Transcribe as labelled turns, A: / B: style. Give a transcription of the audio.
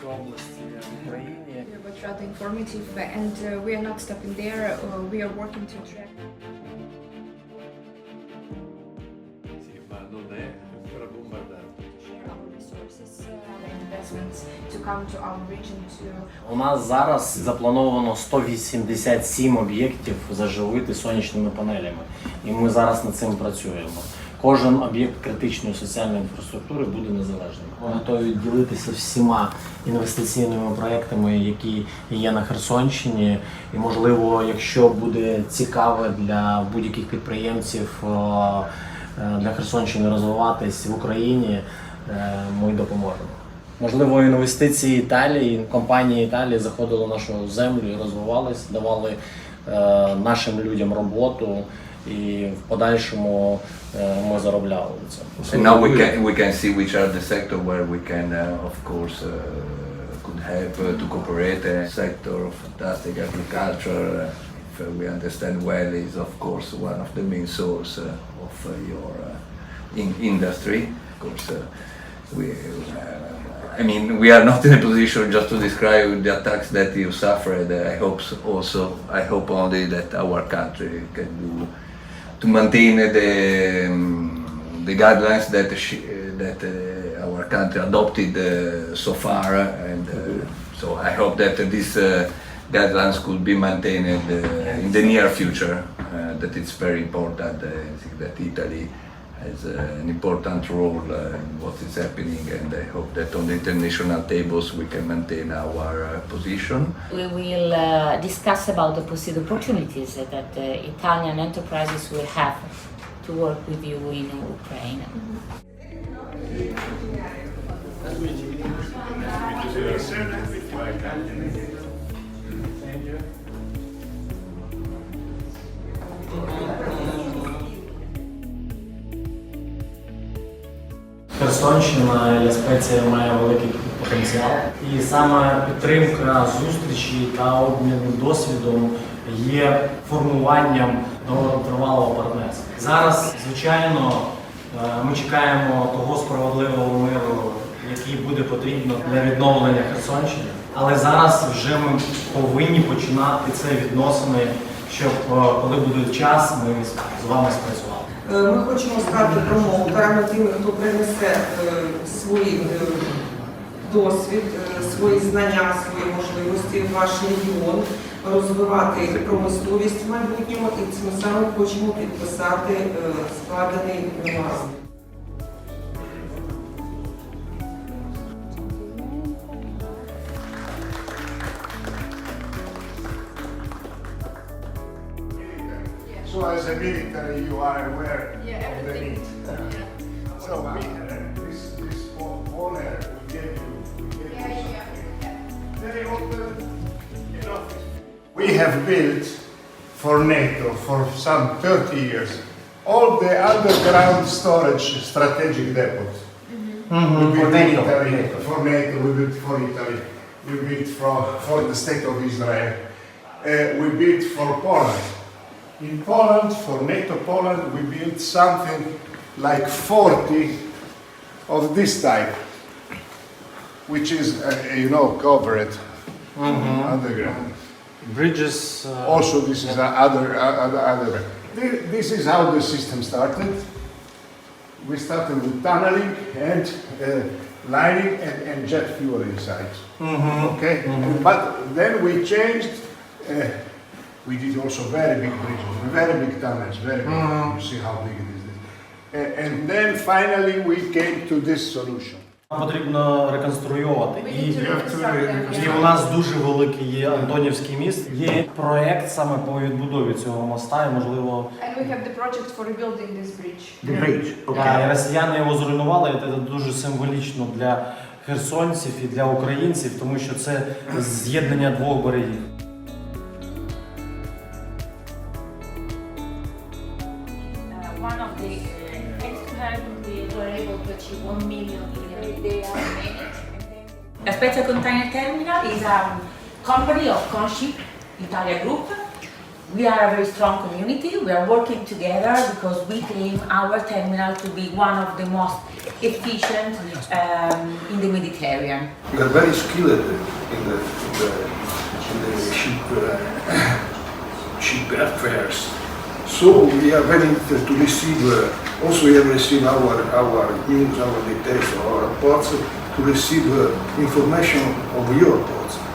A: Херсонській області, в Україні.
B: But rather informative, and uh, we are not stopping there. Uh, we are working to attract.
C: Sì, ma non è ancora bombardato.
B: share our resources, uh, our investments to come to our region to
A: У нас зараз заплановано 187 об'єктів заживити сонячними панелями, і ми зараз над цим працюємо. Кожен об'єкт критичної соціальної інфраструктури буде незалежним. Ми готові ділитися всіма інвестиційними проектами, які є на Херсонщині. І можливо, якщо буде цікаве для будь-яких підприємців е, для Херсонщини розвиватись в Україні, е, ми допоможемо. Можливо, інвестиції Італії, компанії Італії заходили в нашу землю і розвивались, давали е, нашим людям роботу, і в подальшому е, ми заробляли на цьому.
D: And now we can we can see which are the sector where we can uh, of course uh, could help uh, to cooperate. Uh, sector of fantastic agriculture, uh, if uh, we understand well, is of course one of the main source uh, of uh, your uh, in industry. Of course, uh, we. Uh, I mean, we are not in a position just to describe the attacks that you suffered. I hope so also. I hope only that our country can do to maintain the um, the guidelines that she, that uh, our country adopted uh, so far, and uh, so I hope that these uh, guidelines could be maintained uh, in the near future. Uh, that it's very important. I think that Italy has uh, an important role uh, in what is happening, and I hope that on the international tables we can maintain our uh, position.
E: We will uh, discuss about the possible opportunities that uh, Italian enterprises will have to work with you in Ukraine.
A: Херсонщина Ля Спеція має великий потенціал. І саме підтримка зустрічі та обмін досвідом є формуванням довготривалого партнерства. Зараз, звичайно, е, ми чекаємо того справедливого миру, який буде потрібно для відновлення Херсонщини. Але зараз вже ми повинні починати це відносини, щоб е, коли буде час, ми з вами спрацювали.
F: Е, Ми хочемо стати промоутерами тими, хто принесе е, свій досвід, свої знання, свої можливості в ваш регіон, розвивати промисловість в майбутньому і цим самим хочемо підписати складений меморандум.
G: So as a military, you are aware
B: Yeah,
G: of the
B: everything.
G: need. So we, uh, this, this honor we gave you, we gave you very open, you know. We have built for NATO for some 30 years all the underground storage strategic depots. We built
A: For
G: in
A: NATO.
G: Italy, for NATO, we built for Italy, we built for, for the state of Israel, uh, we built for Poland. In Poland, for NATO Poland, we built something like 40 of this type, which is, uh, you know, covered underground.
A: Bridges. uh,
G: Also, this is a other, uh, other, other. This is how the system started. We started with tunneling and uh, lining and, and jet fuel inside. Okay, but then we changed. We did also very big bridges, very big tunnels, very big. You see how big it is. A- and then finally we came to this solution.
A: Потрібно реконструювати. І, і у нас дуже великий є Антонівський міст. Є проект саме по відбудові цього моста, і можливо
B: And we have the project for rebuilding this bridge.
H: The bridge.
A: а, і росіяни його зруйнували. і Це дуже символічно для херсонців і для українців, тому що це з'єднання двох берегів.
E: One the thanks to her, we were able to achieve one million in they are. La Spezia Container Terminal is a company of Conship Italia Group. we are a very strong community. We are working together because we claim our terminal to be one of the most efficient um, in the Mediterranean.
H: We are very skilled in the, in the, in the ship, uh, ship affairs. So we are very interested to receive, uh, also we have received our, our news, our details, our reports, to receive uh, information of your reports.